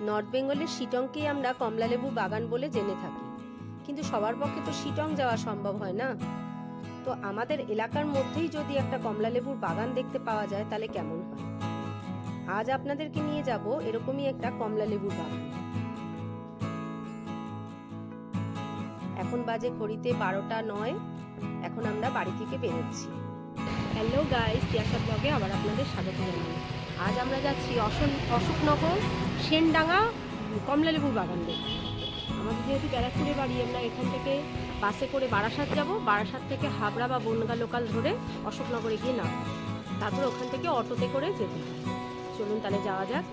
North বেঙ্গলের শিটংকেই আমরা কমলালেবু বাগান বলে জেনে থাকি। কিন্তু সবার পক্ষে তো শিটং যাওয়া সম্ভব হয় না। তো আমাদের এলাকার মধ্যেই যদি একটা কমলালেবুর বাগান দেখতে পাওয়া যায়, তাহলে কেমন হয়? আজ আপনাদেরকে নিয়ে যাব এরকমই একটা কমলালেবুর বাগান। এখন বাজে ঘড়িতে বারোটা নয়। এখন আমরা বাড়ি থেকে বেরোচ্ছি। হ্যালো গাইস ব্লগে আবার আপনাদের স্বাগত জানাই। আজ আমরা যাচ্ছি অশোক অশোকনগর, সেনডাঙ্গা, কমলালেবুর বাগান দেখতে আমাদের যেহেতু ব্যারাকপুরে বাড়ি, আমরা এখান থেকে বাসে করে বারাসাত যাব। বারাসাত থেকে হাবড়া বা বনগা লোকাল ধরে অশোকনগরে গিয়ে নাম তারপর ওখান থেকে অটোতে করে যেতে চলুন তাহলে যাওয়া যাক।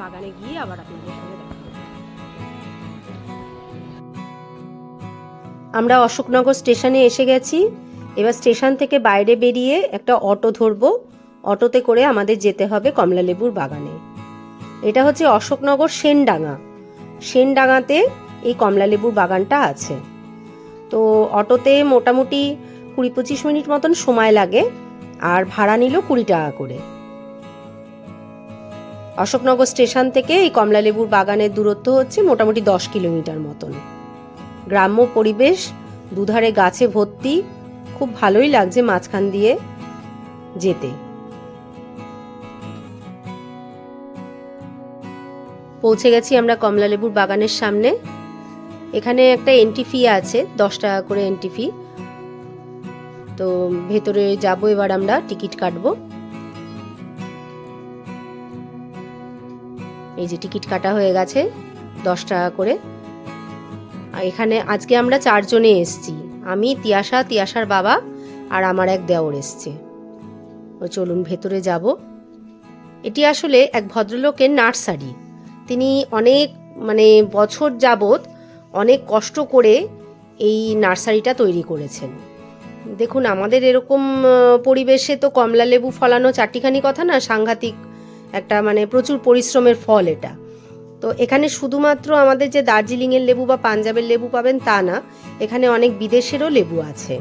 বাগানে গিয়ে আবার আপনাদের সঙ্গে দেখা আমরা অশোকনগর স্টেশনে এসে গেছি। এবার স্টেশন থেকে বাইরে বেরিয়ে একটা অটো ধরবো। অটোতে করে আমাদের যেতে হবে কমলালেবুর বাগানে। এটা হচ্ছে অশোকনগর সেনডাঙ্গা। সেনডাঙ্গাতে এই কমলালেবুর বাগানটা আছে। তো অটোতে মোটামুটি কুড়ি পঁচিশ মিনিট মতন সময় লাগে, আর ভাড়া নিল কুড়ি টাকা করে। অশোকনগর স্টেশন থেকে এই কমলালেবুর বাগানের দূরত্ব হচ্ছে মোটামুটি দশ কিলোমিটার মতন। গ্রাম্য পরিবেশ, দুধারে গাছে ভর্তি, খুব ভালোই লাগছে মাঝখান দিয়ে যেতে। পৌঁছে গেছি আমরা কমলালেবুর বাগানের সামনে। এখানে একটা এন্ট্রি ফি আছে, দশ টাকা করে এন্ট্রি ফি তো ভেতরে যাব এবার আমরা, টিকিট কাটব। এই যে টিকিট কাটা হয়ে গেছে, দশ টাকা করে। আর এখানে আজকে আমরা চারজনে এসছি। আমি, তিয়াশা, তিয়াশার বাবা আর আমার এক দেওর এসছে। ও চলুন ভেতরে যাব। এটি আসলে এক ভদ্রলোকের নার্সারি। তিনি অনেক মানে বছর যাবত অনেক কষ্ট করে এই নার্সারিটা তৈরি করেছেন। দেখুন, আমাদের এরকম পরিবেশে তো কমলা লেবু ফলানো চারটিখানি কথা না, সাংঘাতিক একটা মানে প্রচুর পরিশ্রমের ফল এটা। তো এখানে শুধুমাত্র আমাদের যে দার্জিলিংয়ের লেবু বা পাঞ্জাবের লেবু পাবেন তা না, এখানে অনেক বিদেশেরও লেবু আছে।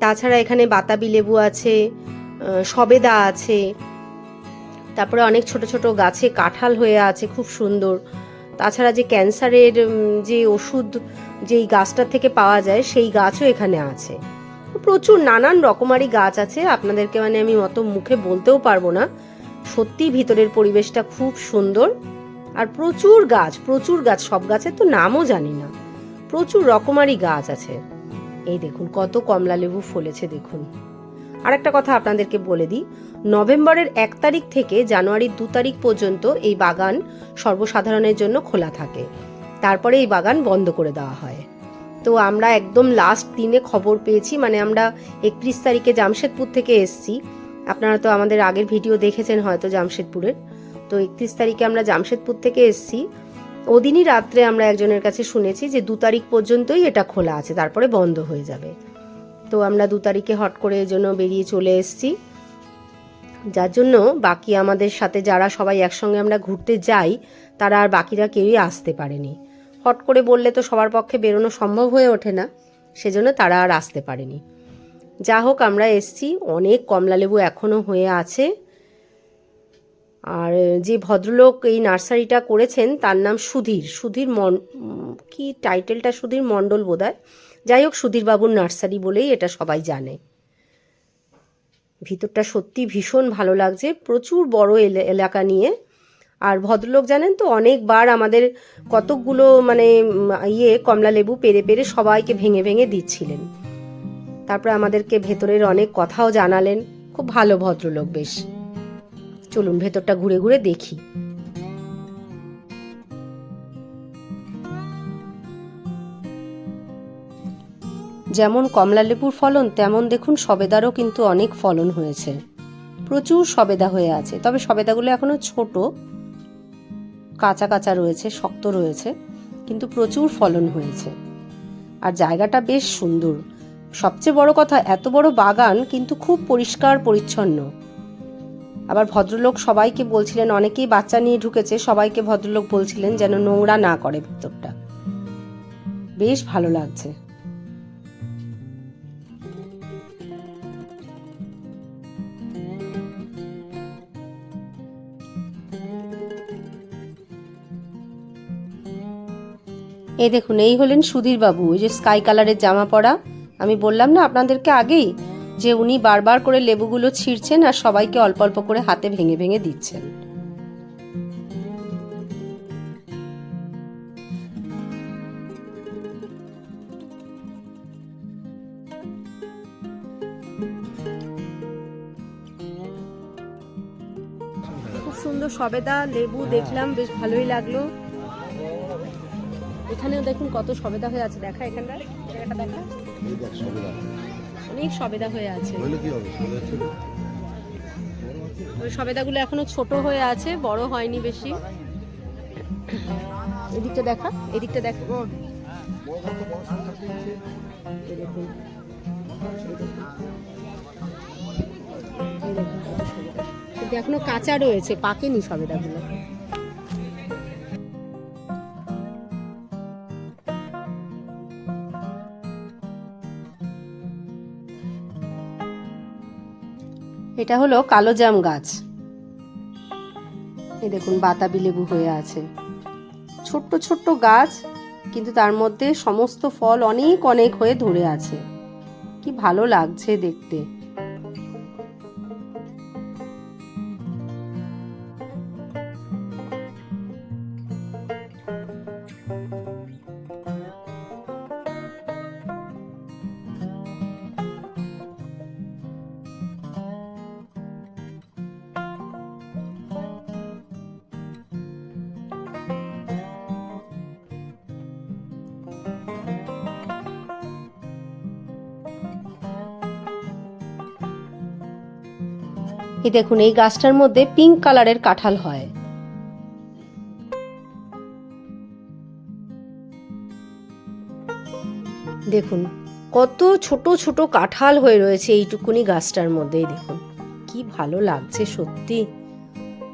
তাছাড়া এখানে বাতাবি লেবু আছে সবেদা আছে তারপরে অনেক ছোট ছোট গাছে কাঁঠাল হয়ে আছে, খুব সুন্দর। তাছাড়া যে ক্যান্সারের যে ওষুধ যেই গাছটা থেকে পাওয়া যায়, সেই গাছও এখানে আছে। প্রচুর নানান রকমারি গাছ আছে, আপনাদেরকে মানে আমি অত মুখে বলতেও পারব না। সত্যি ভিতরের পরিবেশটা খুব সুন্দর। আর প্রচুর গাছ প্রচুর গাছ, সব গাছের তো নামও জানি না। প্রচুর রকমারি গাছ আছে। এই দেখুন, কত কমলা লেবু ফলেছে, দেখুন। আর একটা কথা আপনাদেরকে বলে দিই। নভেম্বরের এক তারিখ থেকে জানুয়ারির দু তারিখ পর্যন্ত এই বাগান সর্বসাধারণের জন্য খোলা থাকে। তারপরে এই বাগান বন্ধ করে দেওয়া হয়। তো আমরা একদম লাস্ট দিনে খবর পেয়েছি মানে আমরা একত্রিশ তারিখে জামশেদপুর থেকে এসছি। আপনারা তো আমাদের আগের ভিডিও দেখেছেন হয়তো জামশেদপুরের। তো একত্রিশ তারিখে আমরা জামশেদপুর থেকে এসছি। ওদিনই রাত্রে আমরা একজনের কাছে শুনেছি যে দু তারিখ পর্যন্তই এটা খোলা আছে, তারপরে বন্ধ হয়ে যাবে। তো আমরা দু তারিখে হট করে এই জন্য বেরিয়ে চলে এসেছি। যার জন্য বাকি আমাদের সাথে যারা সবাই একসঙ্গে আমরা ঘুরতে যাই, তারা আর বাকিরা কেউই আসতে পারেনি। হট করে বললে তো সবার পক্ষে বেরোনো সম্ভব হয়ে ওঠে না, সেজন্য তারা আর আসতে পারেনি। যা হোক, আমরা এসছি, অনেক কমলালেবু এখনও হয়ে আছে। আর যে ভদ্রলোক এই নার্সারিটা করেছেন, তার নাম সুধীর। সুধীর মন কি টাইটেলটা? সুধীর মণ্ডল বোধহয়। যাই হোক সুধীরবাবুর নার্সারি বলেই এটা সবাই জানে। ভিতরটা সত্যি ভীষণ ভালো লাগছে, প্রচুর বড় এলা- এলাকা নিয়ে। আর ভদ্রলোক জানেন তো, অনেকবার আমাদের কতকগুলো মানে ইয়ে কমলা লেবু পেরে পেরে সবাইকে ভেঙে ভেঙে দিচ্ছিলেন। তারপরে আমাদেরকে ভেতরের অনেক কথাও জানালেন। খুব ভালো ভদ্রলোক বেশ। চলুন ভেতরটা ঘুরে ঘুরে দেখি। যেমন কমলালেবুর ফলন, তেমন দেখুন সবেদারও কিন্তু অনেক ফলন হয়েছে। প্রচুর সবেদা হয়ে আছে, তবে সবেদাগুলো এখনও ছোট। কাঁচা কাঁচা রয়েছে, শক্ত রয়েছে, কিন্তু প্রচুর ফলন হয়েছে। আর জায়গাটা বেশ সুন্দর। সবচেয়ে বড় কথা, এত বড় বাগান কিন্তু খুব পরিষ্কার, পরিচ্ছন্ন। আবার ভদ্রলোক সবাইকে বলছিলেন, অনেকেই বাচ্চা নিয়ে ঢুকেছে, সবাইকে ভদ্রলোক বলছিলেন যেন নোংরা না করে ভেতরটা। বেশ ভালো লাগছে। এই দেখুন, এই হলেন সুধীর বাবু ওই যে স্কাই কালারের জামা পরা। আমি বললাম, না, আপনাদেরকে আগেই যে উনি বারবার করে লেবুগুলো ছিঁড়ছেন আর সবাইকে অল্প অল্প করে হাতে ভেঙে ভেঙে দিচ্ছেন। খুব সুন্দর সবেদা লেবু দেখলাম, বেশ ভালোই লাগল। এখানেও দেখুন কত সবেদা হয়ে আছে। দেখা এখানটা দেখা অনেক সবেদা হয়ে আছে। ওই সবেদাগুলো এখনও ছোট হয়ে আছে বড় হয়নি বেশি। এদিকটা দেখা এদিকটা দেখা। দেখুন। কিন্তু এখনও কাঁচা রয়েছে পাকেনি সবেদাগুলো। এটা হলো কালো জাম গাছ। এই দেখুন, বাতাবি লেবু হয়ে আছে। ছোট্ট ছোট্ট গাছ, কিন্তু তার মধ্যে সমস্ত ফল অনেক অনেক হয়ে ধরে আছে। কি ভালো লাগছে দেখতে। এই দেখুন, এই গাছটার মধ্যে পিঙ্ক কালারের কাঁঠাল হয়। দেখুন, কত ছোট ছোট কাঁঠাল হয়ে রয়েছে এইটুকুনি গাছটার মধ্যেই দেখুন। কি ভালো লাগছে সত্যি।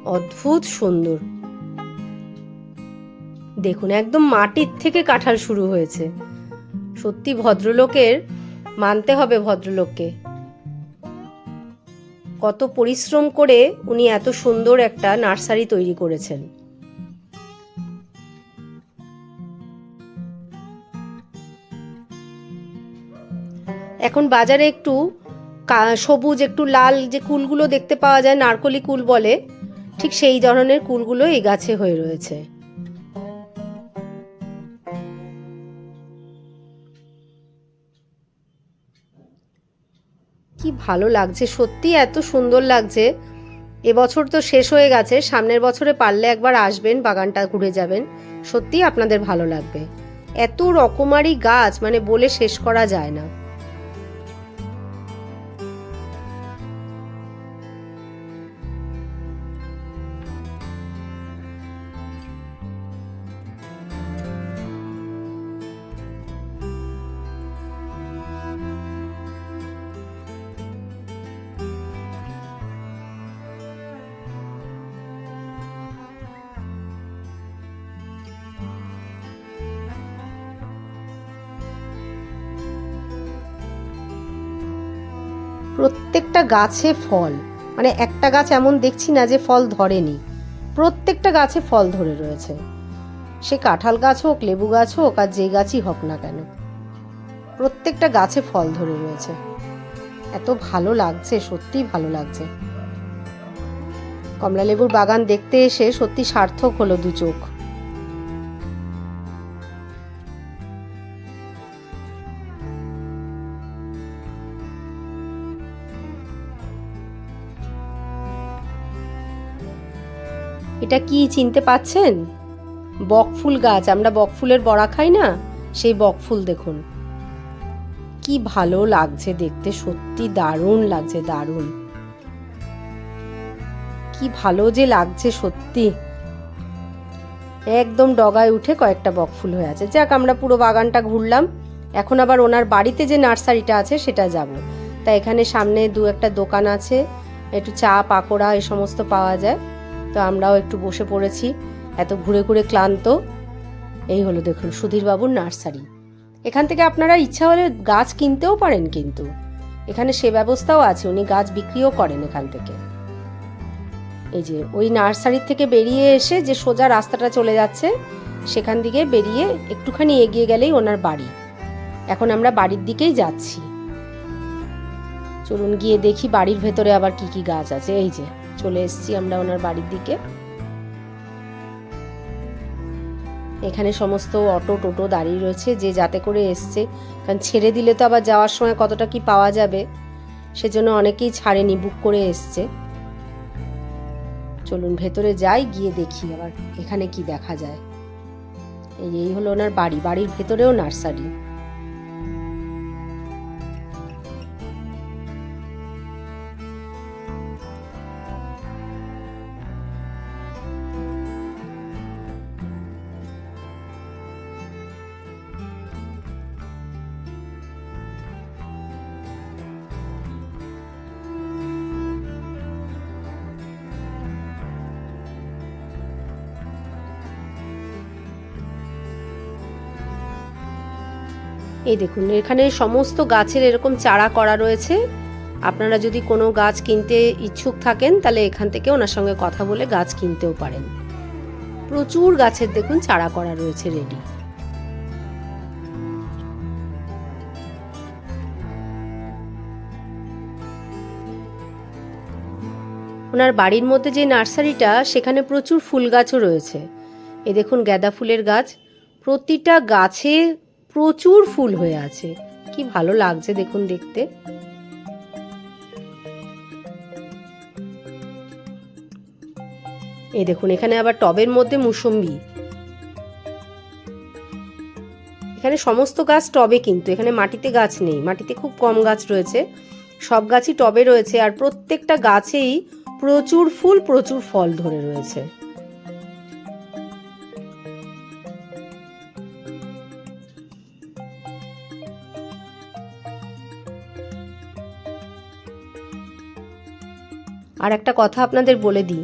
অদ্ভুত সুন্দর। দেখুন, একদম মাটির থেকে কাঁঠাল শুরু হয়েছে। সত্যি ভদ্রলোকের, মানতে হবে ভদ্রলোককে। কত পরিশ্রম করে উনি এত সুন্দর একটা নার্সারি তৈরি করেছেন। এখন বাজারে একটু সবুজ, একটু লাল যে কুলগুলো দেখতে পাওয়া যায়, নারকলি কুল বলে, ঠিক সেই ধরনের কুলগুলো এই গাছে হয়ে রয়েছে। কি ভালো লাগছে, সত্যি এত সুন্দর লাগছে। এবছর তো শেষ হয়ে গেছে, সামনের বছরে পারলে একবার আসবেন, বাগানটা ঘুরে যাবেন। সত্যি আপনাদের ভালো লাগবে। এত রকমারি গাছ মানে বলে শেষ করা যায় না। প্রত্যেকটা গাছে ফল। মানে একটা গাছ এমন দেখছি না যে ফল ধরেনি। প্রত্যেকটা গাছে ফল ধরে রয়েছে। সে কাঁঠাল গাছ হোক, লেবু গাছ হোক, আর যে গাছই হোক না কেন, প্রত্যেকটা গাছে ফল ধরে রয়েছে। এত ভালো লাগছে, সত্যিই ভালো লাগছে। কমলা লেবুর বাগান দেখতে এসে সত্যি সার্থক হলো দু চোখ। এটা কি চিনতে পাচ্ছেন? বকফুল গাছ, আমরা বকফুলের বড়া খাই না? সেই বকফুল দেখুন। কি ভালো লাগছে দেখতে, সত্যি দারুণ লাগছে, দারুণ। কি ভালো যে লাগছে সত্যি। একদম ডগায় উঠে কয়েকটা বকফুল হয়ে আছে। যাক, আমরা পুরো বাগানটা ঘুরলাম। এখন আবার ওনার বাড়িতে যে নার্সারিটা আছে, সেটা যাব। তা এখানে সামনে দু একটা দোকান আছে। একটু চা, পাকোড়া এই সমস্ত পাওয়া যায়। তো আমরাও একটু বসে পড়েছি। এত ঘুরে ঘুরে ক্লান্ত। এই হলো দেখুন সুধীরবাবুর নার্সারি। এখান থেকে আপনারা ইচ্ছা হলে গাছ কিনতেও পারেন কিন্তু। এখানে সে ব্যবস্থাও আছে, উনি গাছ বিক্রিও করেন এখান থেকে। এই যে ওই নার্সারির থেকে বেরিয়ে এসে যে সোজা রাস্তাটা চলে যাচ্ছে, সেখান থেকে বেরিয়ে একটুখানি এগিয়ে গেলেই ওনার বাড়ি। এখন আমরা বাড়ির দিকেই যাচ্ছি। চলুন গিয়ে দেখি বাড়ির ভেতরে আবার কি কি গাছ আছে। এই যে চলে এসেছি আমরা ওনার বাড়ির দিকে। এখানে সমস্ত অটো, টোটো দাঁড়িয়ে রয়েছে, যে যাতে করে এসছে। কারণ ছেড়ে দিলে তো আবার যাওয়ার সময় কতটা কি পাওয়া যাবে, সেজন্য অনেকেই ছাড়েনি, বুক করে এসছে। চলুন ভেতরে যাই, গিয়ে দেখি আবার এখানে কি দেখা যায়। এই হলো ওনার বাড়ি, বাড়ির ভেতরেও নার্সারি। এই দেখুন, এখানে সমস্ত গাছের এরকম চারা করা রয়েছে। আপনারা যদি কোনো গাছ কিনতে ইচ্ছুক থাকেন, তাহলে এখান থেকে ওনার সঙ্গে কথা বলে গাছ কিনতেও পারেন। প্রচুর গাছের দেখুন চারা করা রয়েছে রেডি ওনার বাড়ির মধ্যে যে নার্সারিটা, সেখানে প্রচুর ফুল গাছও রয়েছে। এ দেখুন, গাঁদা ফুলের গাছ। প্রতিটা গাছে প্রচুর ফুল হয়ে আছে। কি ভালো লাগছে দেখুন দেখতে। এই দেখুন, এখানে আবার টবের মধ্যে মুসম্বি। এখানে সমস্ত গাছ টবে কিন্তু, এখানে মাটিতে গাছ নেই। মাটিতে খুব কম গাছ রয়েছে। সব গাছই টবে রয়েছে আর প্রত্যেকটা গাছেই প্রচুর ফুল, প্রচুর ফল ধরে রয়েছে। আর একটা কথা আপনাদের বলে দিই,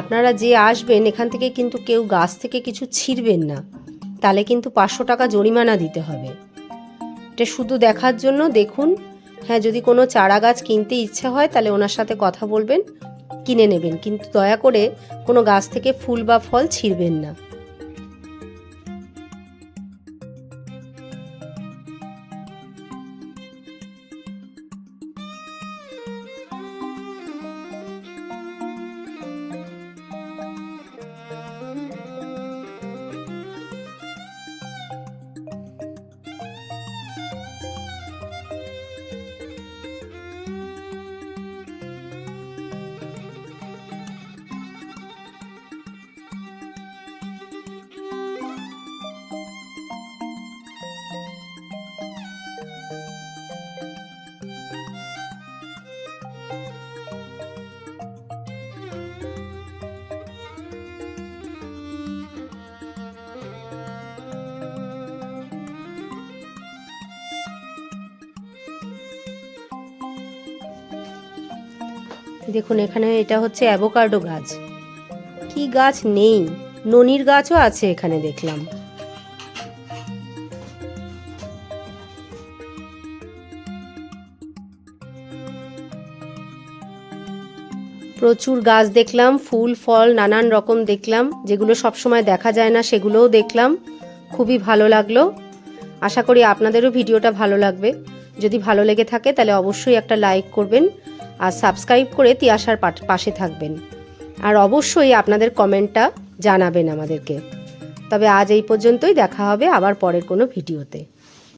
আপনারা যে আসবেন এখান থেকে কিন্তু কেউ গাছ থেকে কিছু ছিঁড়বেন না, তাহলে কিন্তু পাঁচশো টাকা জরিমানা দিতে হবে। এটা শুধু দেখার জন্য দেখুন হ্যাঁ যদি কোনো চারা গাছ কিনতে ইচ্ছা হয় তাহলে ওনার সাথে কথা বলবেন, কিনে নেবেন, কিন্তু দয়া করে কোনো গাছ থেকে ফুল বা ফল ছিঁড়বেন না। দেখুন, এখানে এটা হচ্ছে অ্যাভোকাডো গাছ। কি গাছ নেই? ননির গাছও আছে এখানে দেখলাম। প্রচুর গাছ দেখলাম, ফুল, ফল, নানান রকম দেখলাম, যেগুলো সবসময় দেখা যায় না, সেগুলোও দেখলাম। খুবই ভালো লাগল। আশা করি আপনাদেরও ভিডিওটা ভালো লাগবে। যদি ভালো লেগে থাকে, তাহলে অবশ্যই একটা লাইক করবেন। আর সাবস্ক্রাইব করে তিয়াশার পাশে থাকবেন। আর অবশ্যই আপনাদের কমেন্টটা জানাবেন আমাদেরকে। তবে আজ এই পর্যন্তই, দেখা হবে আবার পরের কোনো ভিডিওতে।